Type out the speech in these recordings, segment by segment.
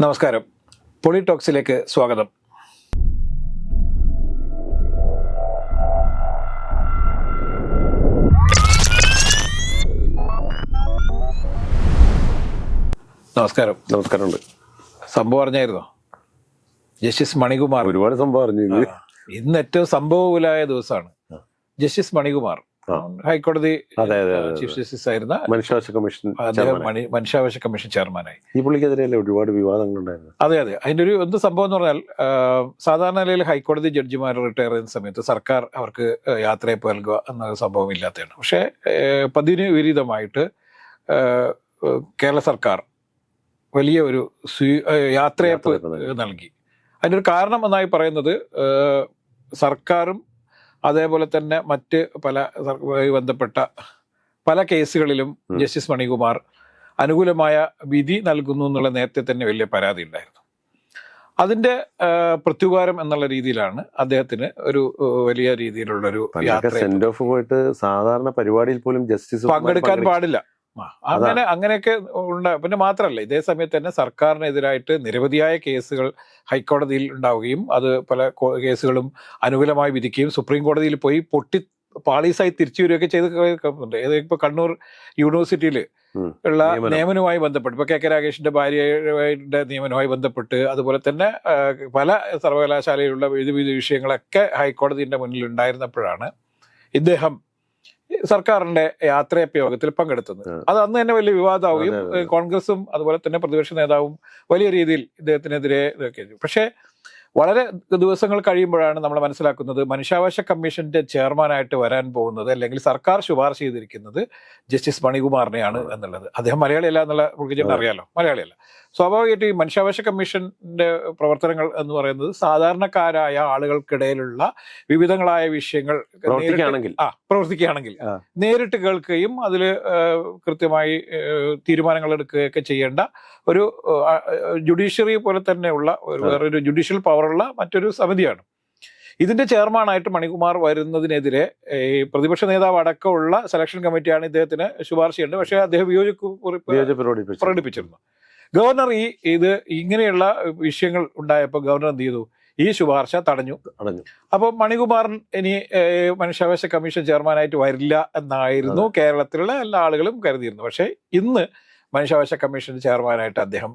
നമസ്കാരം. പൊളിടോക്സിലേക്ക് സ്വാഗതം. നമസ്കാരം. നമസ്കാരമുണ്ട്. സംഭവം അറിഞ്ഞായിരുന്നോ? ജസ്റ്റിസ് മണികുമാർ. ഒരുപാട് സംഭവം അറിഞ്ഞു. ഇന്ന് ഏറ്റവും സംഭവകുലായ ദിവസമാണ്. ജസ്റ്റിസ് മണികുമാർ. ഹൈക്കോടതി ചീഫ് ജസ്റ്റിസ് ആയിരുന്ന മനുഷ്യാവകാശ കമ്മീഷൻ മനുഷ്യാവകാശ കമ്മീഷൻ ചെയർമാനായി. ഈ പുള്ളിക്കെതിരെ ഒരുപാട് വിവാദങ്ങൾ ഉണ്ടായിരുന്നു അതെ അതെ. അതിന്റെ ഒരു എന്ത് സംഭവം എന്ന് പറഞ്ഞാൽ സാധാരണ നിലയിൽ ഹൈക്കോടതി ജഡ്ജിമാർ റിട്ടയർ ചെയ്യുന്ന സമയത്ത് സർക്കാർ അവർക്ക് യാത്രയപ്പ് നൽകുക എന്ന സംഭവം ഇല്ലാത്തതാണ്. പക്ഷേ പതിന് പതിവിന് വിപരീതമായിട്ട് കേരള സർക്കാർ വലിയ ഒരു യാത്രയപ്പ് നൽകി. അതിനൊരു അതിന്റെ ഒരു കാരണം എന്നായി പറയുന്നത് സർക്കാരും അതേപോലെ തന്നെ മറ്റ് പല ബന്ധപ്പെട്ട പല കേസുകളിലും ജസ്റ്റിസ് മണികുമാർ അനുകൂലമായ വിധി നൽകുന്നു എന്നുള്ള നേരത്തെ തന്നെ വലിയ പരാതി ഉണ്ടായിരുന്നു. അതിന്റെ പ്രത്യുപകാരം എന്നുള്ള രീതിയിലാണ് അദ്ദേഹത്തിന് ഒരു വലിയ രീതിയിലുള്ള ഒരു സെൻഡ് ഓഫ് പോയിട്ട് സാധാരണ പരിപാടിയിൽ പോലും ജസ്റ്റിസ് പങ്കെടുക്കാൻ പാടില്ല. അങ്ങനെ അങ്ങനെയൊക്കെ ഉണ്ട്. പിന്നെ മാത്രമല്ല ഇതേ സമയത്ത് തന്നെ സർക്കാരിനെതിരായിട്ട് നിരവധിയായ കേസുകൾ ഹൈക്കോടതിയിൽ ഉണ്ടാവുകയും അത് പല കേസുകളും അനുകൂലമായി വിധിക്കുകയും സുപ്രീം കോടതിയിൽ പോയി പൊട്ടി പാളീസായി തിരിച്ചു വരികയൊക്കെ ചെയ്ത് കേൾക്കുന്നുണ്ട് ഏത് ഇപ്പൊ കണ്ണൂർ യൂണിവേഴ്സിറ്റിയിൽ. ഉള്ള നിയമനവുമായി ബന്ധപ്പെട്ട് ഇപ്പൊ കെ കെ രാഗേഷിന്റെ ഭാര്യയുടെ നിയമനവുമായി ബന്ധപ്പെട്ട് അതുപോലെ തന്നെ പല സർവകലാശാലയിലുള്ള വിവിധ വിവിധ വിഷയങ്ങളൊക്കെ ഹൈക്കോടതിന്റെ മുന്നിൽ ഉണ്ടായിരുന്നപ്പോഴാണ് ഇദ്ദേഹം സർക്കാരിന്റെ യാത്രയപ്പ് യോഗത്തിൽ പങ്കെടുത്തത് അത് അന്ന് തന്നെ വലിയ വിവാദമാവുകയും. കോൺഗ്രസും അതുപോലെ തന്നെ പ്രതിപക്ഷ നേതാവും വലിയ രീതിയിൽ ഇദ്ദേഹത്തിനെതിരെ ഇതൊക്കെ പക്ഷേ വളരെ ദിവസങ്ങൾ കഴിയുമ്പോഴാണ് നമ്മൾ മനസ്സിലാക്കുന്നത് മനുഷ്യാവകാശ കമ്മീഷന്റെ ചെയർമാനായിട്ട് വരാൻ പോകുന്നത് അല്ലെങ്കിൽ സർക്കാർ ശുപാർശ ചെയ്തിരിക്കുന്നത് ജസ്റ്റിസ് മണികുമാറിനെയാണ് എന്നുള്ളത്. അദ്ദേഹം മലയാളിയല്ല എന്നുള്ള പുള്ളിക്ക് അറിയാലോ? മലയാളിയല്ല. സ്വാഭാവികമായിട്ട് ഈ മനുഷ്യാവകാശ കമ്മീഷന്റെ പ്രവർത്തനങ്ങൾ എന്ന് പറയുന്നത് സാധാരണക്കാരായ ആളുകൾക്കിടയിലുള്ള വിവിധങ്ങളായ വിഷയങ്ങൾ പ്രവർത്തിക്കുകയാണെങ്കിൽ. ആ പ്രവർത്തിക്കുകയാണെങ്കിൽ നേരിട്ട് കേൾക്കുകയും അതിൽ കൃത്യമായി തീരുമാനങ്ങൾ എടുക്കുകയൊക്കെ ചെയ്യേണ്ട ഒരു ജുഡീഷ്യറി പോലെ തന്നെയുള്ള ഒരു. വേറൊരു ജുഡീഷ്യൽ പവറുള്ള മറ്റൊരു സമിതിയാണ്. ഇതിന്റെ ചെയർമാനായിട്ട് മണികുമാർ വരുന്നതിനെതിരെ ഈ പ്രതിപക്ഷ നേതാവ് അടക്കമുള്ള സെലക്ഷൻ കമ്മിറ്റിയാണ് ഇദ്ദേഹത്തിന് ശുപാർശ ചെയ്യേണ്ടത്. പക്ഷേ അദ്ദേഹം വിയോജിപ്പ് പ്രകടിപ്പിച്ചിരുന്നു. ഗവർണർ ഈ ഇത് ഇങ്ങനെയുള്ള വിഷയങ്ങൾ ഉണ്ടായപ്പോൾ ഗവർണർ എന്ത് ചെയ്തു? ഈ ശുപാർശ തടഞ്ഞു. തടഞ്ഞു. അപ്പോൾ മണികുമാറൻ ഇനി മനുഷ്യാവകാശ കമ്മീഷൻ ചെയർമാനായിട്ട് വരില്ല എന്നായിരുന്നു കേരളത്തിലുള്ള എല്ലാ ആളുകളും കരുതിയിരുന്നു പക്ഷേ ഇന്ന് മനുഷ്യാവകാശ കമ്മീഷൻ ചെയർമാനായിട്ട് അദ്ദേഹം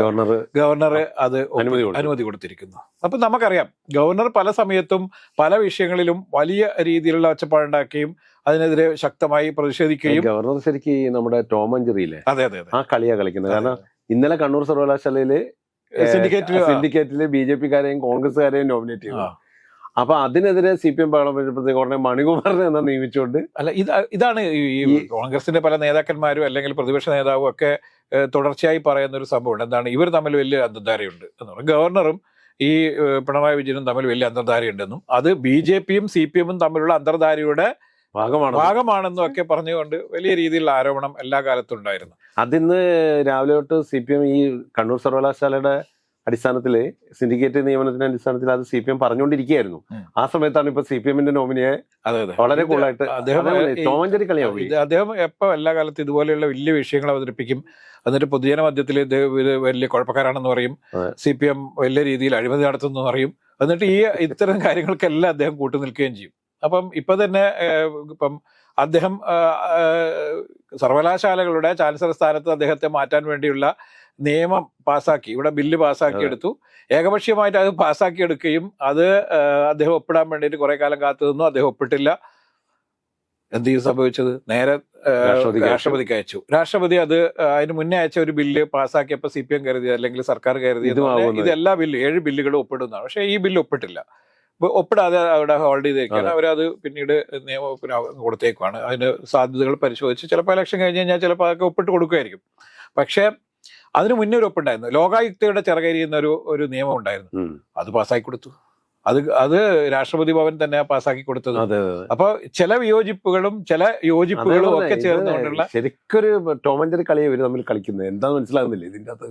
ഗവർണർ ഗവർണർ അത് അനുമതി കൊടുത്തിരിക്കുന്നു. അപ്പൊ നമുക്കറിയാം ഗവർണർ പല സമയത്തും പല വിഷയങ്ങളിലും വലിയ രീതിയിലുള്ള ഒച്ചപ്പാടുണ്ടാക്കുകയും അതിനെതിരെ ശക്തമായി പ്രതിഷേധിക്കുകയും ഗവർണർ ശരിക്കും നമ്മുടെ ടോം അഞ്ചറിയില്ലേ അതെ അതെ ആ കളിയാ കളിക്കുന്നത്. കാരണം ഇന്നലെ കണ്ണൂർ സർവകലാശാലയിൽ സിൻഡിക്കേറ്റിൽ ബി ജെ പിക്കാരെയും കോൺഗ്രസ്സുകാരെയും നോമിനേറ്റ് ചെയ്തു. അപ്പൊ അതിനെതിരെ സി പി എം പാർലമെന്റ് ഉടനെ മണികുമാറിനെ എന്നാ നിയമിച്ചുകൊണ്ട് അല്ല ഇത് ഇതാണ് ഈ കോൺഗ്രസിന്റെ പല നേതാക്കന്മാരും അല്ലെങ്കിൽ പ്രതിപക്ഷ നേതാവും ഒക്കെ തുടർച്ചയായി പറയുന്ന ഒരു സംഭവമുണ്ട്. എന്താണ് ഇവർ തമ്മിൽ വലിയ അന്തർധാരയുണ്ട് എന്ന് പറയും. ഗവർണറും ഈ പിണറായി വിജയനും തമ്മിൽ വലിയ അന്തർധാരയുണ്ടെന്നും അത് ബി ജെ പിയും സി പി എമ്മും തമ്മിലുള്ള അന്തർധാരയുടെ ഭാഗമാണ് ഭാഗമാണെന്നും ഒക്കെ പറഞ്ഞുകൊണ്ട് വലിയ രീതിയിലുള്ള ആരോപണം എല്ലാ കാലത്തും ഉണ്ടായിരുന്നു. അതിന്ന് രാവിലെ തൊട്ട് സി പി എം ഈ കണ്ണൂർ സർവകലാശാലയുടെ അടിസ്ഥാനത്തിൽ സിൻഡിക്കേറ്റ് നിയമനത്തിന്റെ അടിസ്ഥാനത്തിൽ അത് സി പി എം പറഞ്ഞുകൊണ്ടിരിക്കുകയായിരുന്നു ആ സമയത്താണ് ഇപ്പൊ സി പി എമ്മിന്റെ നോമിനിയെ അതെ അതെ. വളരെ കൂടുതലായിട്ട് കൂളായിട്ട് ടോമഞ്ചേരി കളിയാവും അദ്ദേഹം എപ്പോ എല്ലാ കാലത്തും ഇതുപോലെയുള്ള വലിയ വിഷയങ്ങൾ അവതരിപ്പിക്കും എന്നിട്ട് പൊതുജന മധ്യത്തിൽ ഇത് വലിയ കുഴപ്പക്കാരാണെന്ന് പറയും. സി പി എം വലിയ രീതിയിൽ അഴിമതി നടത്തുന്നു പറയും എന്നിട്ട് ഈ ഇത്തരം കാര്യങ്ങൾക്കെല്ലാം അദ്ദേഹം കൂട്ടുനിൽക്കുകയും ചെയ്യും. അപ്പം ഇപ്പൊ തന്നെ ഇപ്പം അദ്ദേഹം സർവകലാശാലകളുടെ ചാൻസലർ സ്ഥാനത്ത് അദ്ദേഹത്തെ മാറ്റാൻ വേണ്ടിയുള്ള നിയമം പാസാക്കി. ഇവിടെ ബില്ല് പാസാക്കി എടുത്തു. ഏകപക്ഷീയമായിട്ട് അത് പാസാക്കി എടുക്കുകയും അത് അദ്ദേഹം ഒപ്പിടാൻ വേണ്ടിയിട്ട് കുറെ കാലം കാത്തു നിന്നു. അദ്ദേഹം ഒപ്പിട്ടില്ല. എന്ത് ചെയ്യും സംഭവിച്ചത്? നേരെ രാഷ്ട്രപതിക്ക് അയച്ചു. രാഷ്ട്രപതി അത് അതിന് മുന്നേ അയച്ച ഒരു ബില്ല് പാസ്സാക്കിയപ്പോൾ സി പി എം കരുതി അല്ലെങ്കിൽ സർക്കാർ കരുതി ഇതെല്ലാ ബില്ല് ഏഴ് ബില്ലുകളും ഒപ്പിടുന്നതാണ്. പക്ഷേ ഈ ബില്ല് ഒപ്പിട്ടില്ല. ഒപ്പിടാതെ അവിടെ ഹോൾഡ് ചെയ്തേക്കാണ്. അവരത് പിന്നീട് നിയമവകുപ്പിന് കൊടുത്തേക്കുവാണ്. അതിന് സാധ്യതകൾ പരിശോധിച്ച് ചിലപ്പോൾ ഇലക്ഷൻ കഴിഞ്ഞ് കഴിഞ്ഞാൽ ചിലപ്പോൾ അതൊക്കെ ഒപ്പിട്ട് കൊടുക്കുമായിരിക്കും പക്ഷേ അതിന് മുന്നേ ഒരു ഒപ്പുണ്ടായിരുന്നു. ലോകായുക്തയുടെ ചിറകരിയുന്ന ഒരു ഒരു നിയമം ഉണ്ടായിരുന്നു. അത് പാസ്സാക്കി കൊടുത്തു. അത് അത് രാഷ്ട്രപതി ഭവൻ തന്നെ പാസ്സാക്കി കൊടുത്തത്. അപ്പൊ ചില വിയോജിപ്പുകളും ചില യോജിപ്പുകളും ഒക്കെ ചേർന്നുകൊണ്ടുള്ള ശരിക്കൊരു ടോമഞ്ചേരി കളിയെ ഇവർ തമ്മിൽ കളിക്കുന്നത്. എന്താന്ന് മനസ്സിലാകുന്നില്ല ഇതിന്റെ അകത്ത്.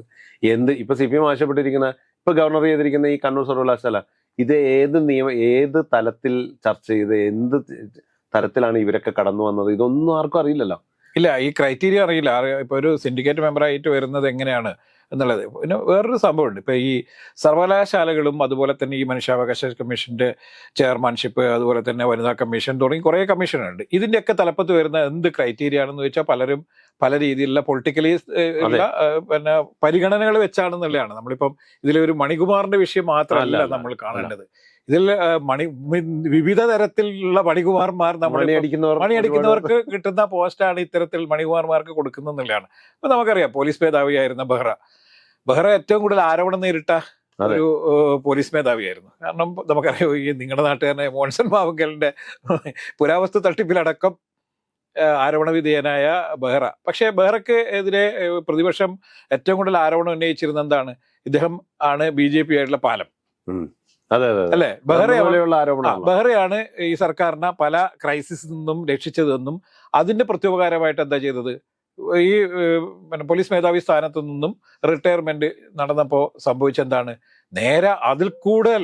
എന്ത് ഇപ്പൊ സി പി എം ആവശ്യപ്പെട്ടിരിക്കുന്ന ഇപ്പൊ ഗവർണർ ചെയ്തിരിക്കുന്ന ഈ കണ്ണൂർ സർവകലാശാല ഇത് ഏത് നിയമ ഏത് തലത്തിൽ ചർച്ച ചെയ്ത് എന്ത് തരത്തിലാണ് ഇവരൊക്കെ കടന്നു വന്നത്? ഇതൊന്നും ആർക്കും അറിയില്ലല്ലോ. ഇല്ല ഈ ക്രൈറ്റീരിയ അറിയില്ല. അറി- ഇപ്പൊ ഒരു സിൻഡിക്കേറ്റ് മെമ്പറായിട്ട് വരുന്നത് എങ്ങനെയാണ്? എന്നുള്ളത്. പിന്നെ വേറൊരു സംഭവമുണ്ട്. ഇപ്പോൾ ഈ സർവകലാശാലകളും അതുപോലെ തന്നെ ഈ മനുഷ്യാവകാശ കമ്മീഷന്റെ ചെയർമാൻഷിപ്പ് അതുപോലെ തന്നെ വനിതാ കമ്മീഷൻ തുടങ്ങി കുറേ കമ്മീഷനുണ്ട് ഇതിന്റെയൊക്കെ തലപ്പത്ത് വരുന്ന എന്ത് ക്രൈറ്റീരിയ ആണെന്ന് വെച്ചാൽ പലരും പല രീതിയിലുള്ള പൊളിറ്റിക്കലി ഉള്ള പിന്നെ പരിഗണനകൾ വെച്ചാണെന്നുള്ളതാണ്. നമ്മളിപ്പം ഇതിലൊരു മണികുമാറിന്റെ വിഷയം മാത്രമല്ല നമ്മൾ കാണേണ്ടത്. ഇതിൽ മണി വിവിധ തരത്തിലുള്ള മണികുമാർമാർ നമ്മൾ മണിയടിക്കുന്നവർ മണിയടിക്കുന്നവർക്ക് കിട്ടുന്ന പോസ്റ്റാണ് ഇത്തരത്തിൽ മണികുമാർമാർക്ക് കൊടുക്കുന്നുള്ളതാണ് അപ്പൊ നമുക്കറിയാം പോലീസ് മേധാവിയായിരുന്ന ബെഹ്റ. ബെഹ്റ ഏറ്റവും കൂടുതൽ ആരോപണം നേരിട്ട. ഒരു പോലീസ് മേധാവിയായിരുന്നു. കാരണം നമുക്കറിയാം ഈ നിങ്ങളുടെ നാട്ടുകാരനെ മോൺസൺ മാവുങ്കലിന്റെ പുരാവസ്തു തട്ടിപ്പിലടക്കം ആരോപണ വിധേയനായ ബെഹ്റ. പക്ഷേ ബെഹ്റയ്ക്ക് എതിരെ പ്രതിപക്ഷം ഏറ്റവും കൂടുതൽ ആരോപണം ഉന്നയിച്ചിരുന്ന എന്താണ്? ഇദ്ദേഹം ആണ് ബി ജെ പി ആയിട്ടുള്ള പാലം. അല്ലെ? ബെഹ്റ അതുപോലെയുള്ള ആ, ആരോപണമാണ് ഈ സർക്കാരിനെ പല ക്രൈസിസിൽ നിന്നും രക്ഷിച്ചതെന്നും അതിന്റെ പ്രത്യുപകാരമായിട്ട് എന്താ ചെയ്തത്? ഈ പിന്നെ പോലീസ് മേധാവി സ്ഥാനത്തു നിന്നും റിട്ടയർമെന്റ് നടന്നപ്പോ സംഭവിച്ചെന്താണ്? നേരെ അതിൽ കൂടുതൽ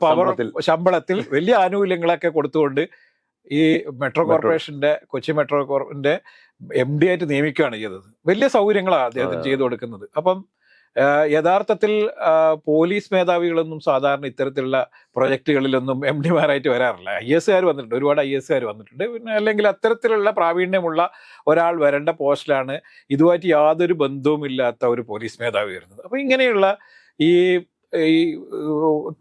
പവർ ശമ്പളത്തിൽ. വലിയ ആനുകൂല്യങ്ങളൊക്കെ കൊടുത്തുകൊണ്ട് ഈ മെട്രോ കോർപ്പറേഷന്റെ കൊച്ചി മെട്രോ കോർപ്പിന്റെ എം ഡി ആയിട്ട് നിയമിക്കുകയാണ് ചെയ്തത്. വലിയ സൗകര്യങ്ങളാണ് അദ്ദേഹത്തിന് ചെയ്തു കൊടുക്കുന്നത്. അപ്പം യഥാർത്ഥത്തിൽ പോലീസ് മേധാവികളൊന്നും സാധാരണ ഇത്തരത്തിലുള്ള പ്രൊജക്ടുകളിലൊന്നും എം ഡിമാരായിട്ട് വരാറില്ല. ഐ എസുകാർ വന്നിട്ടുണ്ട്. ഒരുപാട് ഐ എസുകാർ വന്നിട്ടുണ്ട്. പിന്നെ അല്ലെങ്കിൽ അത്തരത്തിലുള്ള പ്രാവീണ്യമുള്ള ഒരാൾ വരേണ്ട പോസ്റ്റിലാണ് ഇതുമായിട്ട് യാതൊരു ബന്ധവുമില്ലാത്ത ഒരു പോലീസ് മേധാവി വരുന്നത്. അപ്പോൾ ഇങ്ങനെയുള്ള ഈ ഈ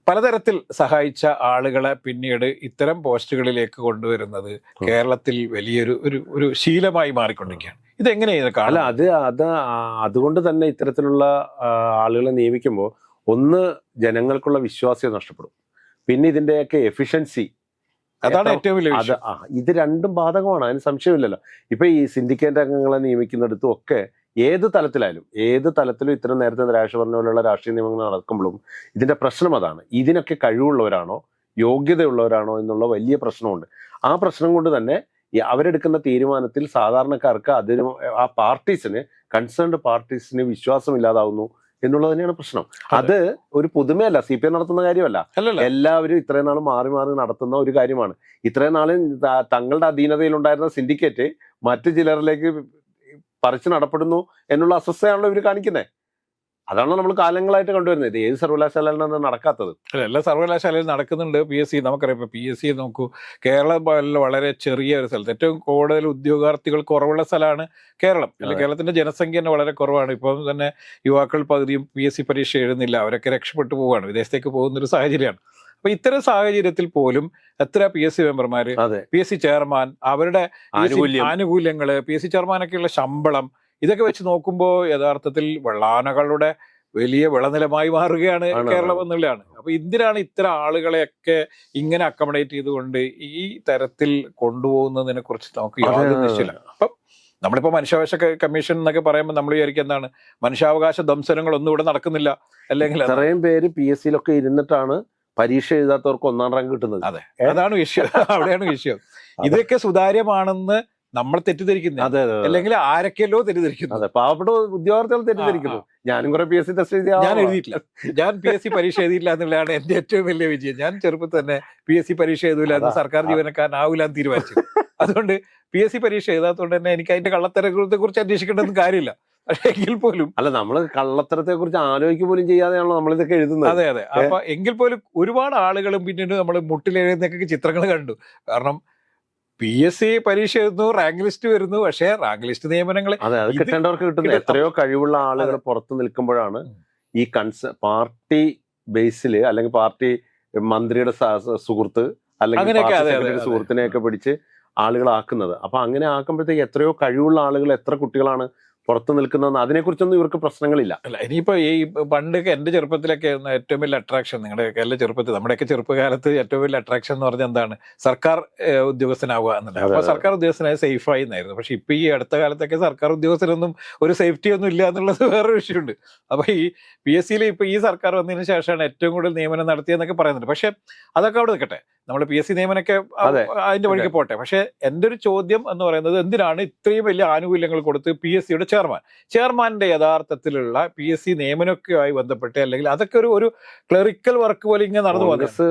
പലതരത്തിൽ സഹായിച്ച ആളുകളെ പിന്നീട് ഇത്തരം പോസ്റ്റുകളിലേക്ക് കൊണ്ടുവരുന്നത് കേരളത്തിൽ വലിയൊരു ഒരു ഒരു ശീലമായി മാറിക്കൊണ്ടിരിക്കുകയാണ്. ഇതെങ്ങനെയാണ് അല്ല അത് അത് അതുകൊണ്ട് തന്നെ ഇത്തരത്തിലുള്ള ആളുകളെ നിയമിക്കുമ്പോൾ ഒന്ന് ജനങ്ങൾക്കുള്ള വിശ്വാസ്യത നഷ്ടപ്പെടും. പിന്നെ ഇതിന്റെയൊക്കെ എഫിഷ്യൻസി. അതാണ് ഏറ്റവും വലിയ അത് ആ, ഇത് രണ്ടും ബാധകമാണ് അതിന് സംശയമില്ലല്ലോ. ഇപ്പൊ ഈ സിൻഡിക്കേറ്റ് അംഗങ്ങളെ നിയമിക്കുന്നിടത്തും ഒക്കെ ഏത് തലത്തിലായാലും ഏത് തലത്തിലും ഇത്തരം നേരത്തെ രാഷ്ട്ര പറഞ്ഞ പോലെയുള്ള രാഷ്ട്രീയ നിയമങ്ങൾ നടക്കുമ്പോഴും ഇതിന്റെ പ്രശ്നം അതാണ്. ഇതിനൊക്കെ കഴിവുള്ളവരാണോ യോഗ്യതയുള്ളവരാണോ എന്നുള്ള വലിയ പ്രശ്നമുണ്ട്. ആ പ്രശ്നം കൊണ്ട് തന്നെ ഈ അവരെടുക്കുന്ന തീരുമാനത്തിൽ സാധാരണക്കാർക്ക് അതിന് ആ പാർട്ടീസിന് കൺസേൺഡ് പാർട്ടീസിന് വിശ്വാസമില്ലാതാവുന്നു എന്നുള്ളത് തന്നെയാണ് പ്രശ്നം. അത്. ഒരു പുതുമയല്ല സി പി എം നടത്തുന്ന കാര്യമല്ല. എല്ലാവരും ഇത്രയും നാൾ മാറി മാറി നടത്തുന്ന ഒരു കാര്യമാണ്. ഇത്രയും നാൾ തങ്ങളുടെ അധീനതയിലുണ്ടായിരുന്ന സിൻഡിക്കേറ്റ് മറ്റു ചിലരിലേക്ക് പറിച്ചു നടപ്പെടുന്നു എന്നുള്ള അസ്വസ്ഥയാണല്ലോ ഇവർ കാണിക്കുന്നത് അതാണ് നമ്മൾ കാലങ്ങളായിട്ട് കണ്ടുവരുന്നത്. ഇത് ഏത് സർവകലാശാലയിലാണ് നടക്കാത്തത്. അല്ല എല്ലാ സർവകലാശാലയിലും നടക്കുന്നുണ്ട്. പി എസ് സി നമുക്കറിയാം. ഇപ്പൊ പി എസ് സി നോക്കൂ കേരളം വളരെ ചെറിയ ഒരു സ്ഥലത്ത് ഏറ്റവും കൂടുതൽ ഉദ്യോഗാർത്ഥികൾ കുറവുള്ള സ്ഥലമാണ് കേരളം. അല്ല. കേരളത്തിന്റെ ജനസംഖ്യ തന്നെ വളരെ കുറവാണ്. ഇപ്പം തന്നെ യുവാക്കൾ പകുതിയും പി എസ് സി പരീക്ഷ എഴുതുന്നില്ല. അവരൊക്കെ രക്ഷപ്പെട്ടു പോവുകയാണ്. വിദേശത്തേക്ക് പോകുന്ന ഒരു സാഹചര്യമാണ്. അപ്പൊ ഇത്തരം സാഹചര്യത്തിൽ പോലും എത്ര പി എസ് സി മെമ്പർമാര് പി എസ് സി ചെയർമാൻ അവരുടെ ആനുകൂല്യങ്ങൾ പി എസ് സി ചെയർമാനൊക്കെയുള്ള ശമ്പളം ഇതൊക്കെ വെച്ച് നോക്കുമ്പോൾ യഥാർത്ഥത്തിൽ വെള്ളാനകളുടെ വലിയ വിളനിലമായി മാറുകയാണ് കേരളം. എന്നുള്ളതാണ്. അപ്പൊ എന്തിനാണ് ഇത്തരം ആളുകളെയൊക്കെ ഇങ്ങനെ അക്കോമഡേറ്റ് ചെയ്തുകൊണ്ട് ഈ തരത്തിൽ കൊണ്ടുപോകുന്നതിനെ കുറിച്ച് നമുക്ക് യാതൊരു അതെ, നിശ്ചയമില്ല. അപ്പം നമ്മളിപ്പോ മനുഷ്യാവകാശ കമ്മീഷൻ എന്നൊക്കെ പറയുമ്പോൾ നമ്മൾ വിചാരിക്കുക എന്താണ് മനുഷ്യാവകാശ ഒന്നും ഇവിടെ നടക്കുന്നില്ല. അല്ലെങ്കിൽ അത്രയും പേര് പി എസ് സിയിലൊക്കെ ഇരുന്നിട്ടാണ് പരീക്ഷ എഴുതാത്തവർക്ക് ഒന്നാം റാങ്ക് കിട്ടുന്നത്. അതെ അതാണ് വിഷയം. അവിടെയാണ് വിഷയം. ഇതൊക്കെ സുതാര്യമാണെന്ന് നമ്മൾ തെറ്റിദ്ധരിക്കുന്നത് അതെ അതെ അതെ. അല്ലെങ്കിൽ ആരൊക്കെയല്ലോ തെറ്റിദ്ധരിക്കുന്നു. അതെ പാവപ്പെട്ട ഉദ്യോഗാർത്ഥികൾ തെറ്റിദ്ധരിക്കുന്നു. ഞാനും കുറെ പി എസ് സി ടെസ്റ്റ് എഴുതിയ ഞാൻ. എഴുതിയിട്ടില്ല. ഞാൻ പി എസ് സി പരീക്ഷ എഴുതിയില്ല എന്നുള്ളതാണ് എന്റെ ഏറ്റവും വലിയ വിജയം. ഞാൻ ചെറുപ്പത്തിൽ തന്നെ പി എസ് സി പരീക്ഷ എഴുതൂല എന്ന് സർക്കാർ ജീവനക്കാരനാവില്ല എന്ന് തീരുമാനിച്ചു അതുകൊണ്ട് പി എസ് സി പരീക്ഷ എഴുതാത്തതുകൊണ്ട് തന്നെ എനിക്ക് അതിന്റെ കള്ളത്തരത്തെ കുറിച്ച് അന്വേഷിക്കേണ്ടെന്ന് കാര്യമില്ല. പക്ഷേ എങ്കിൽ പോലും അല്ല നമ്മൾ കള്ളത്തരത്തെ കുറിച്ച് ആലോചിക്കുക പോലും ചെയ്യാതെയാണല്ലോ നമ്മൾ ഇതൊക്കെ എഴുതുന്നത്. അതെ അതെ. അപ്പൊ എങ്കിൽ പോലും ഒരുപാട് ആളുകളും പിന്നീട് നമ്മൾ മുട്ടിലെഴുതുന്നൊക്കെ ചിത്രങ്ങൾ കണ്ടു. കാരണം പി എസ് സി പരീക്ഷ എഴുതുന്നു റാങ്ക് ലിസ്റ്റ് വരുന്നു. പക്ഷേ റാങ്ക് ലിസ്റ്റ് നിയമനങ്ങൾ അതെ അത് കിട്ടേണ്ടവർക്ക് കിട്ടുന്നത് എത്രയോ കഴിവുള്ള ആളുകൾ പുറത്ത് നിൽക്കുമ്പോഴാണ് ഈ കൺസ പാർട്ടി ബേസിൽ അല്ലെങ്കിൽ പാർട്ടി മന്ത്രിയുടെ സുഹൃത്ത് അല്ലെങ്കിൽ. സുഹൃത്തിനെയൊക്കെ പിടിച്ച് ആളുകളാക്കുന്നത്. അപ്പൊ അങ്ങനെ ആക്കുമ്പോഴത്തേക്ക് എത്രയോ കഴിവുള്ള ആളുകൾ എത്ര കുട്ടികളാണ് പുറത്ത് നിൽക്കുന്നതെന്ന് അതിനെക്കുറിച്ചൊന്നും ഇവർക്ക് പ്രശ്നങ്ങളില്ല. അല്ല ഇനിയിപ്പോ ഈ പണ്ടൊക്കെ എന്റെ ചെറുപ്പത്തിലൊക്കെ ആയിരുന്നു ഏറ്റവും വലിയ അട്രാക്ഷൻ നിങ്ങളുടെയൊക്കെ എല്ലാ ചെറുപ്പത്തിൽ നമ്മുടെയൊക്കെ ചെറുപ്പകാലത്ത് ഏറ്റവും വലിയ അട്രാക്ഷൻ എന്ന് പറഞ്ഞാൽ എന്താണ്? സർക്കാർ ഉദ്യോഗസ്ഥനാവുക എന്നുള്ളത്. അപ്പോൾ. സർക്കാർ ഉദ്യോഗസ്ഥനായ സേഫായി എന്നായിരുന്നു. പക്ഷെ ഇപ്പൊ ഈ അടുത്ത കാലത്തൊക്കെ സർക്കാർ ഉദ്യോഗസ്ഥരൊന്നും ഒരു സേഫ്റ്റി ഒന്നും ഇല്ല എന്നുള്ളത് വേറൊരു വിഷയമുണ്ട്. അപ്പൊ ഈ പി എസ് സിയിൽ ഇപ്പൊ ഈ സർക്കാർ വന്നതിന് ശേഷമാണ് ഏറ്റവും കൂടുതൽ നിയമനം നടത്തിയെന്നൊക്കെ പറയുന്നുണ്ട്. പക്ഷേ അതൊക്കെ അവിടെ നിൽക്കട്ടെ. നമ്മൾ പി എസ് സി നിയമനമൊക്കെ ആ- അതിന്റെ വഴിക്ക് പോട്ടെ. പക്ഷേ എന്റെ ഒരു ചോദ്യം എന്ന് പറയുന്നത് എന്തിനാണ് ഇത്രയും വലിയ ആനുകൂല്യങ്ങൾ കൊടുത്ത് പി എസ് സിയുടെ ചെയർമാൻ. ചെയർമാന്റെ യഥാർത്ഥത്തിലുള്ള പി എസ് സി നിയമനമൊക്കെയായി ബന്ധപ്പെട്ട് അല്ലെങ്കിൽ അതൊക്കെ ഒരു ഒരു ക്ലറിക്കൽ വർക്ക് പോലെ ഇങ്ങനെ നടന്നു കോൺഗ്രസ്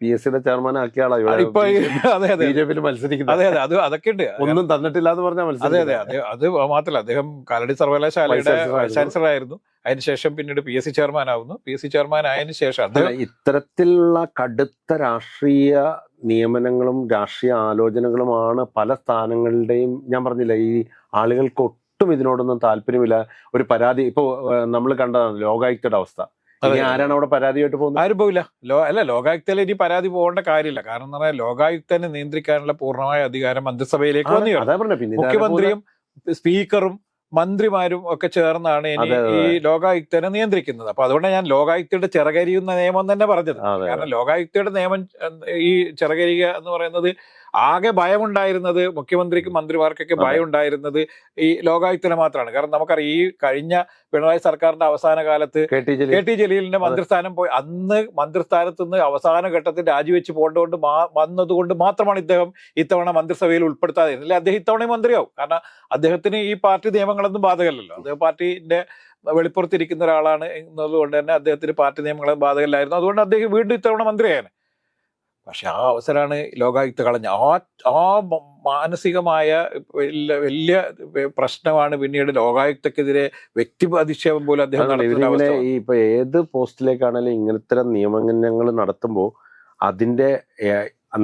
പി എസ് സിയുടെ ചെയർമാൻ ആക്കിയ ആളാ ഇവിടെ. ഇപ്പൊ ഈ- അതെ അതെ ബി ജെ പിയിൽ മത്സരിക്കുന്നത്. അതെ അതെ. അത് അതൊക്കെ ഉണ്ട്. ഒന്നും തന്നിട്ടില്ല എന്ന് പറഞ്ഞാൽ അതെ അതെ. അത് അത് മാത്രമല്ല അദ്ദേഹം കാലടി സർവകലാശാലയുടെ ചാൻസലർ ആയിരുന്നു അതിനുശേഷം പിന്നീട് പി എസ് സി ചെയർമാൻ ആവുന്നു. പി എസ് സി ചെയർമാൻ ആയതിനു ശേഷം ഇത്തരത്തിലുള്ള കടുത്ത രാഷ്ട്രീയ നിയമനങ്ങളും രാഷ്ട്രീയ ആലോചനകളുമാണ് പല സ്ഥാനങ്ങളുടെയും ഞാൻ പറഞ്ഞില്ല ഈ ആളുകൾക്ക് ഒട്ടും ഇതിനോടൊന്നും താല്പര്യമില്ല. ഒരു പരാതി ഇപ്പോ നമ്മൾ കണ്ടതാണ് ലോകായുക്തയുടെ അവസ്ഥ. ആരാണ് അവിടെ പരാതിയായിട്ട് പോകുന്നത്? ആരും പോവില്ല. ലോ അല്ല ലോകായുക്തയിൽ ഇനി പരാതി പോകേണ്ട കാര്യമില്ല. കാരണം എന്ന് പറഞ്ഞാൽ ലോകായുക്തനെ നിയന്ത്രിക്കാനുള്ള പൂർണമായ അധികാരം മന്ത്രിസഭയിലേക്ക് വന്നു മുഖ്യമന്ത്രിയും സ്പീക്കറും മന്ത്രിമാരും ഒക്കെ ചേർന്നാണ് ഇനി. ഈ ലോകായുക്തനെ നിയന്ത്രിക്കുന്നത്. അപ്പൊ അതുകൊണ്ട് ഞാൻ ലോകായുക്തയുടെ ചിറകരിയുന്ന നിയമം തന്നെ പറഞ്ഞത്. കാരണം ലോകായുക്തയുടെ നിയമം ഈ ചിറകരിക എന്ന് പറയുന്നത് ആകെ ഭയമുണ്ടായിരുന്നത് മുഖ്യമന്ത്രിക്കും മന്ത്രിമാർക്കൊക്കെ ഭയമുണ്ടായിരുന്നത് ഭയം ഉണ്ടായിരുന്നത് ഈ ലോകായുക്തനെ മാത്രമാണ് കാരണം നമുക്കറിയാം ഈ കഴിഞ്ഞ പിണറായി സർക്കാരിന്റെ അവസാന കാലത്ത് കെ ടി ജലീലിന്റെ മന്ത്രിസ്ഥാനം പോയി. അന്ന് മന്ത്രിസ്ഥാനത്ത് നിന്ന് അവസാന ഘട്ടത്തിൽ രാജിവെച്ച് പോകേണ്ടതുകൊണ്ട് മാ- വന്നതുകൊണ്ട് മാത്രമാണ് ഇദ്ദേഹം ഇത്തവണ മന്ത്രിസഭയിൽ ഉൾപ്പെടുത്താതെ അല്ലെങ്കിൽ അദ്ദേഹം ഇത്തവണ മന്ത്രിയാവും. കാരണം അദ്ദേഹത്തിന് ഈ പാർട്ടി നിയമങ്ങളൊന്നും ബാധകമല്ലല്ലോ. അദ്ദേഹം പാർട്ടിന്റെ വെളിപ്പുറത്തിരിക്കുന്ന ഒരാളാണ് എന്നതുകൊണ്ട് തന്നെ അദ്ദേഹത്തിന് പാർട്ടി നിയമങ്ങളെ ബാധകമല്ലായിരുന്നു. അതുകൊണ്ട് അദ്ദേഹം വീണ്ടും ഇത്തവണ മന്ത്രിയാണ് പക്ഷെ ആ അവസരമാണ് ലോകായുക്ത കളഞ്ഞ. ആ ആ മാനസികമായ വലിയ വലിയ പ്രശ്നമാണ് പിന്നീട് ലോകായുക്തക്കെതിരെ വ്യക്തി അധിക്ഷേപം പോലും അദ്ദേഹം ഈ ഇപ്പൊ ഏത് പോസ്റ്റിലേക്കാണെങ്കിലും ഇങ്ങനത്തെ നിയമനങ്ങൾ നടത്തുമ്പോൾ അതിന്റെ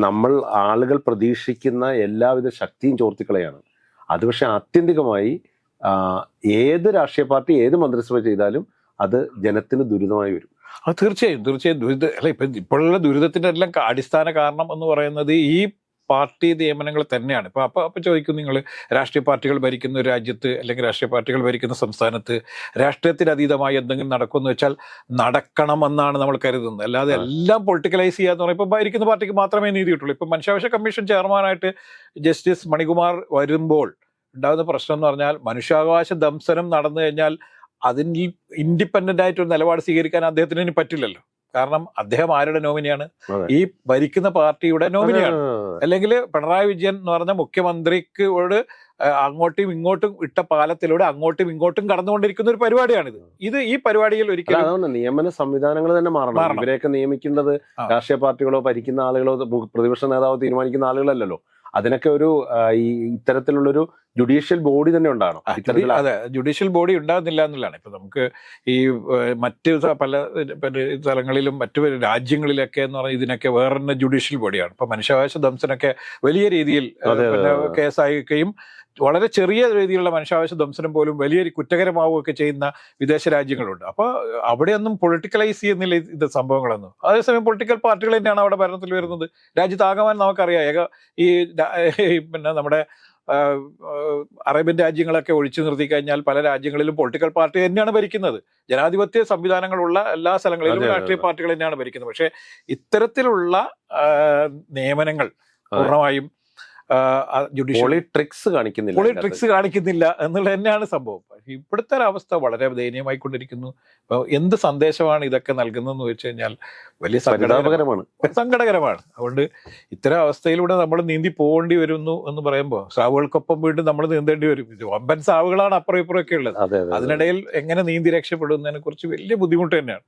നമ്മൾ ആളുകൾ പ്രതീക്ഷിക്കുന്ന എല്ലാവിധ ശക്തിയും ചോർത്തിക്കളയാണ്. അത് പക്ഷെ ആത്യന്തികമായി ഏത് രാഷ്ട്രീയ പാർട്ടി ഏത് മന്ത്രിസഭ ചെയ്താലും അത് ജനത്തിന് ദുരിതമായി വരും. അത് തീർച്ചയായും തീർച്ചയായും. ദുരിത അല്ല ഇപ്പൊ ഇപ്പോഴുള്ള ദുരിതത്തിന്റെ എല്ലാം അടിസ്ഥാന കാരണം എന്ന് പറയുന്നത് ഈ പാർട്ടി നിയമനങ്ങൾ തന്നെയാണ്. ഇപ്പൊ അപ്പൊ അപ്പൊ ചോദിക്കും നിങ്ങൾ രാഷ്ട്രീയ പാർട്ടികൾ ഭരിക്കുന്ന ഒരു രാജ്യത്ത് അല്ലെങ്കിൽ രാഷ്ട്രീയ പാർട്ടികൾ ഭരിക്കുന്ന സംസ്ഥാനത്ത് രാഷ്ട്രീയത്തിന് അതീതമായി എന്തെങ്കിലും നടക്കുമെന്ന് വെച്ചാൽ നടക്കണമെന്നാണ് നമ്മൾ കരുതുന്നത്. അല്ലാതെ എല്ലാം പൊളിറ്റിക്കലൈസ് ചെയ്യാന്ന് പറയുമ്പോൾ ഇപ്പൊ ഭരിക്കുന്ന പാർട്ടിക്ക് മാത്രമേ നീതി കിട്ടുള്ളൂ. ഇപ്പൊ മനുഷ്യാവകാശ കമ്മീഷൻ ചെയർമാനായിട്ട് ജസ്റ്റിസ് മണികുമാർ വരുമ്പോൾ ഉണ്ടാകുന്ന പ്രശ്നം എന്ന് പറഞ്ഞാൽ മനുഷ്യാവകാശ ദംസനം നടന്നു കഴിഞ്ഞാൽ അതിൽ ഇൻഡിപെൻഡന്റ് ആയിട്ട് ഒരു നിലപാട് സ്വീകരിക്കാൻ അദ്ദേഹത്തിന് ഇനി പറ്റില്ലല്ലോ. കാരണം അദ്ദേഹം ആരുടെ നോമിനിയാണ്? ഈ ഭരിക്കുന്ന പാർട്ടിയുടെ നോമിനിയാണ്. അല്ലെങ്കിൽ പിണറായി വിജയൻ എന്ന് പറഞ്ഞ മുഖ്യമന്ത്രിക്ക് ഓട് അങ്ങോട്ടും ഇങ്ങോട്ടും ഇട്ട പാലത്തിലൂടെ അങ്ങോട്ടും ഇങ്ങോട്ടും കടന്നുകൊണ്ടിരിക്കുന്ന ഒരു പരിപാടിയാണിത്. ഇത് ഈ പരിപാടിയിൽ ഒരിക്കലും നിയമന സംവിധാനങ്ങൾ തന്നെ മാറണം. മാറണം. ഇവരെയൊക്കെ നിയമിക്കേണ്ടത് രാഷ്ട്രീയ പാർട്ടികളോ ഭരിക്കുന്ന ആളുകളോ പ്രതിപക്ഷ നേതാവോ തീരുമാനിക്കുന്ന ആളുകളല്ലല്ലോ. അതിനൊക്കെ ഒരു ഈ ഇത്തരത്തിലുള്ളൊരു ജുഡീഷ്യൽ ബോഡി തന്നെ ഉണ്ടാകണം. അതെ ജുഡീഷ്യൽ ബോഡി ഉണ്ടാകുന്നില്ല എന്നുള്ളതാണ്. ഇപ്പൊ നമുക്ക് ഈ മറ്റ് പല സ്ഥലങ്ങളിലും മറ്റു രാജ്യങ്ങളിലൊക്കെ എന്ന് പറഞ്ഞാൽ ഇതിനൊക്കെ വേറെ ജുഡീഷ്യൽ ബോഡിയാണ്. ഇപ്പൊ മനുഷ്യാവകാശ ധംസനൊക്കെ വലിയ രീതിയിൽ കേസായിരിക്കുകയും വളരെ ചെറിയ രീതിയിലുള്ള മനുഷ്യാവകാശ ദംസനം പോലും വലിയ കുറ്റകരമാവുകയൊക്കെ ചെയ്യുന്ന വിദേശ രാജ്യങ്ങളുണ്ട്. അപ്പോൾ അവിടെയൊന്നും പൊളിറ്റിക്കലൈസ് ചെയ്യുന്നില്ല ഇത് സംഭവങ്ങളൊന്നും. അതേസമയം പൊളിറ്റിക്കൽ പാർട്ടികൾ തന്നെയാണ് അവിടെ ഭരണത്തിൽ വരുന്നത്. രാജ്യത്താകമാൻ നമുക്കറിയാം. ഏക ഈ പിന്നെ നമ്മുടെ അറേബ്യൻ രാജ്യങ്ങളൊക്കെ ഒഴിച്ചു നിർത്തി കഴിഞ്ഞാൽ പല രാജ്യങ്ങളിലും പൊളിറ്റിക്കൽ പാർട്ടി തന്നെയാണ് ഭരിക്കുന്നത്. ജനാധിപത്യ സംവിധാനങ്ങളുള്ള എല്ലാ സ്ഥലങ്ങളിലും രാഷ്ട്രീയ. പാർട്ടികൾ തന്നെയാണ് ഭരിക്കുന്നത്. പക്ഷേ ഇത്തരത്തിലുള്ള നിയമനങ്ങൾ പൂർണമായും പോളിട്രിക്സ് കാണിക്കുന്നില്ല. പൊളിട്രിക്സ് കാണിക്കുന്നില്ല എന്നുള്ളത് തന്നെയാണ് സംഭവം. ഇപ്പോഴത്തെ ഒരു അവസ്ഥ വളരെ ദയനീയമായി കൊണ്ടിരിക്കുന്നു അപ്പൊ എന്ത് സന്ദേശമാണ് ഇതൊക്കെ നൽകുന്നതെന്ന് വെച്ച് കഴിഞ്ഞാൽ വലിയ സങ്കടകരമാണ്. സങ്കടകരമാണ്. അതുകൊണ്ട് ഇത്തരം അവസ്ഥയിലൂടെ നമ്മൾ നീന്തി പോകേണ്ടി വരുന്നു എന്ന് പറയുമ്പോൾ സാവുകൾക്കൊപ്പം വീണ്ടും നമ്മൾ നീന്തേണ്ടി വരും. ഒമ്പൻ സാവുകളാണ് സ്രാവുകളാണ് അപ്പുറം ഇപ്പുറം ഒക്കെ ഉള്ളത്. അതെ അതെ, അതെ. അതിനിടയിൽ എങ്ങനെ നീന്തി രക്ഷപ്പെടുന്നതിനെ കുറിച്ച് വലിയ ബുദ്ധിമുട്ട് തന്നെയാണ്.